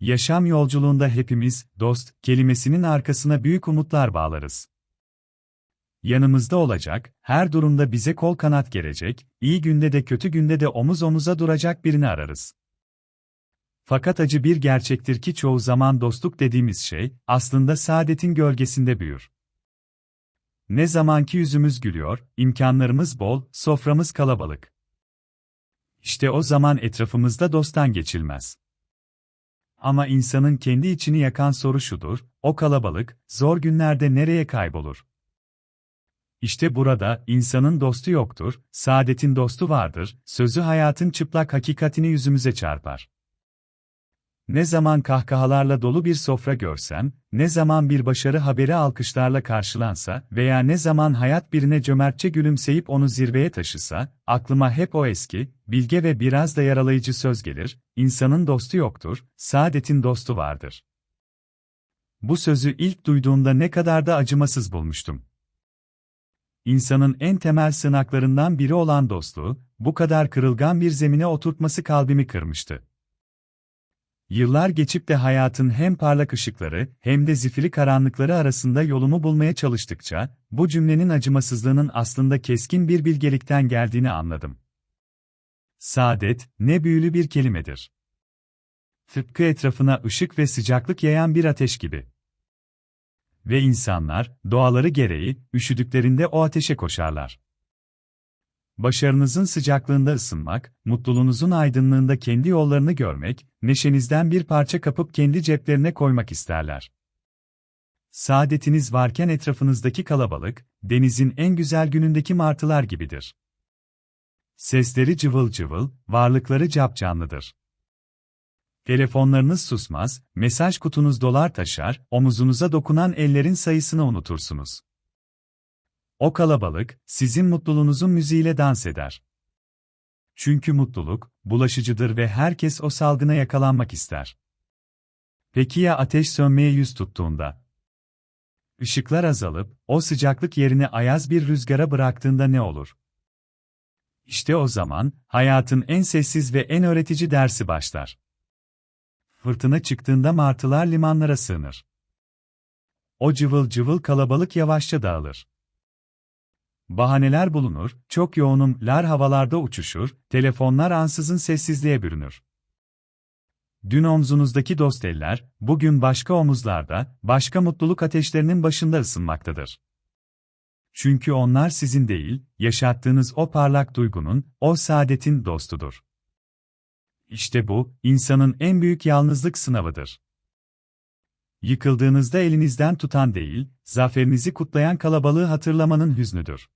Yaşam yolculuğunda hepimiz, dost, kelimesinin arkasına büyük umutlar bağlarız. Yanımızda olacak, her durumda bize kol kanat gelecek, iyi günde de kötü günde de omuz omuza duracak birini ararız. Fakat acı bir gerçektir ki çoğu zaman dostluk dediğimiz şey, aslında saadetin gölgesinde büyür. Ne zamanki yüzümüz gülüyor, imkanlarımız bol, soframız kalabalık. İşte o zaman etrafımızda dosttan geçilmez. Ama insanın kendi içini yakan soru şudur, o kalabalık, zor günlerde nereye kaybolur? İşte burada, insanın dostu yoktur, saadetin dostu vardır, sözü hayatın çıplak hakikatini yüzümüze çarpar. Ne zaman kahkahalarla dolu bir sofra görsem, ne zaman bir başarı haberi alkışlarla karşılansa veya ne zaman hayat birine cömertçe gülümseyip onu zirveye taşısa, aklıma hep o eski, bilge ve biraz da yaralayıcı söz gelir, insanın dostu yoktur, saadetin dostu vardır. Bu sözü ilk duyduğumda ne kadar da acımasız bulmuştum. İnsanın en temel sınaklarından biri olan dostluğu, bu kadar kırılgan bir zemine oturtması kalbimi kırmıştı. Yıllar geçip de hayatın hem parlak ışıkları hem de zifiri karanlıkları arasında yolumu bulmaya çalıştıkça, bu cümlenin acımasızlığının aslında keskin bir bilgelikten geldiğini anladım. Saadet, ne büyülü bir kelimedir. Tıpkı etrafına ışık ve sıcaklık yayan bir ateş gibi. Ve insanlar, doğaları gereği, üşüdüklerinde o ateşe koşarlar. Başarınızın sıcaklığında ısınmak, mutluluğunuzun aydınlığında kendi yollarını görmek, neşenizden bir parça kapıp kendi ceplerine koymak isterler. Saadetiniz varken etrafınızdaki kalabalık, denizin en güzel günündeki martılar gibidir. Sesleri cıvıl cıvıl, varlıkları capcanlıdır. Telefonlarınız susmaz, mesaj kutunuz dolar taşar, omuzunuza dokunan ellerin sayısını unutursunuz. O kalabalık, sizin mutluluğunuzun müziğiyle dans eder. Çünkü mutluluk, bulaşıcıdır ve herkes o salgına yakalanmak ister. Peki ya ateş sönmeye yüz tuttuğunda? Işıklar azalıp, o sıcaklık yerini ayaz bir rüzgara bıraktığında ne olur? İşte o zaman, hayatın en sessiz ve en öğretici dersi başlar. Fırtına çıktığında martılar limanlara sığınır. O cıvıl cıvıl kalabalık yavaşça dağılır. Bahaneler bulunur, çok yoğunum, lar havalarda uçuşur, telefonlar ansızın sessizliğe bürünür. Dün omzunuzdaki dost eller, bugün başka omuzlarda, başka mutluluk ateşlerinin başında ısınmaktadır. Çünkü onlar sizin değil, yaşattığınız o parlak duygunun, o saadetin dostudur. İşte bu, insanın en büyük yalnızlık sınavıdır. Yıkıldığınızda elinizden tutan değil, zaferinizi kutlayan kalabalığı hatırlamanın hüznüdür.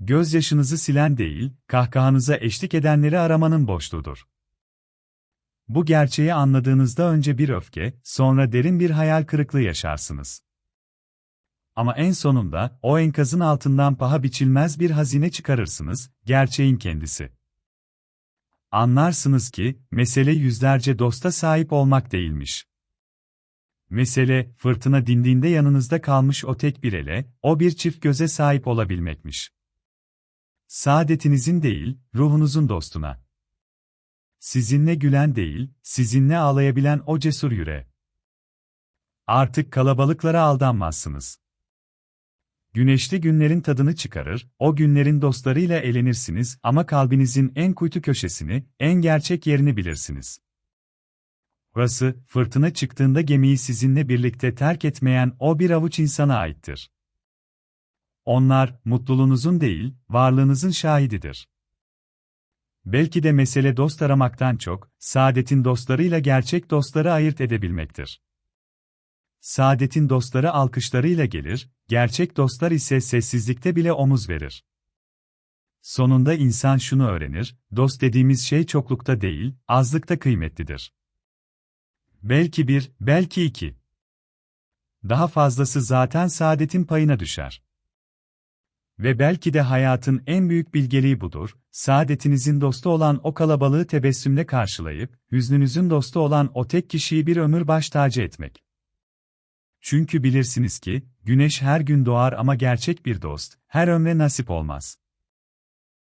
Gözyaşınızı silen değil, kahkahanıza eşlik edenleri aramanın boşluğudur. Bu gerçeği anladığınızda önce bir öfke, sonra derin bir hayal kırıklığı yaşarsınız. Ama en sonunda, o enkazın altından paha biçilmez bir hazine çıkarırsınız, gerçeğin kendisi. Anlarsınız ki, mesele yüzlerce dosta sahip olmak değilmiş. Mesele, fırtına dindiğinde yanınızda kalmış o tek bir ele, o bir çift göze sahip olabilmekmiş. Saadetinizin değil, ruhunuzun dostuna. Sizinle gülen değil, sizinle ağlayabilen o cesur yüre. Artık kalabalıklara aldanmazsınız. Güneşli günlerin tadını çıkarır, o günlerin dostlarıyla eğlenirsiniz ama kalbinizin en kuytu köşesini, en gerçek yerini bilirsiniz. Burası, fırtına çıktığında gemiyi sizinle birlikte terk etmeyen o bir avuç insana aittir. Onlar, mutluluğunuzun değil, varlığınızın şahididir. Belki de mesele dost aramaktan çok, saadetin dostlarıyla gerçek dostları ayırt edebilmektir. Saadetin dostları alkışlarıyla gelir, gerçek dostlar ise sessizlikte bile omuz verir. Sonunda insan şunu öğrenir, dost dediğimiz şey çoklukta değil, azlıkta kıymetlidir. Belki bir, belki iki. Daha fazlası zaten saadetin payına düşer. Ve belki de hayatın en büyük bilgeliği budur, saadetinizin dostu olan o kalabalığı tebessümle karşılayıp, hüznünüzün dostu olan o tek kişiyi bir ömür baş tacı etmek. Çünkü bilirsiniz ki, güneş her gün doğar ama gerçek bir dost, her ömre nasip olmaz.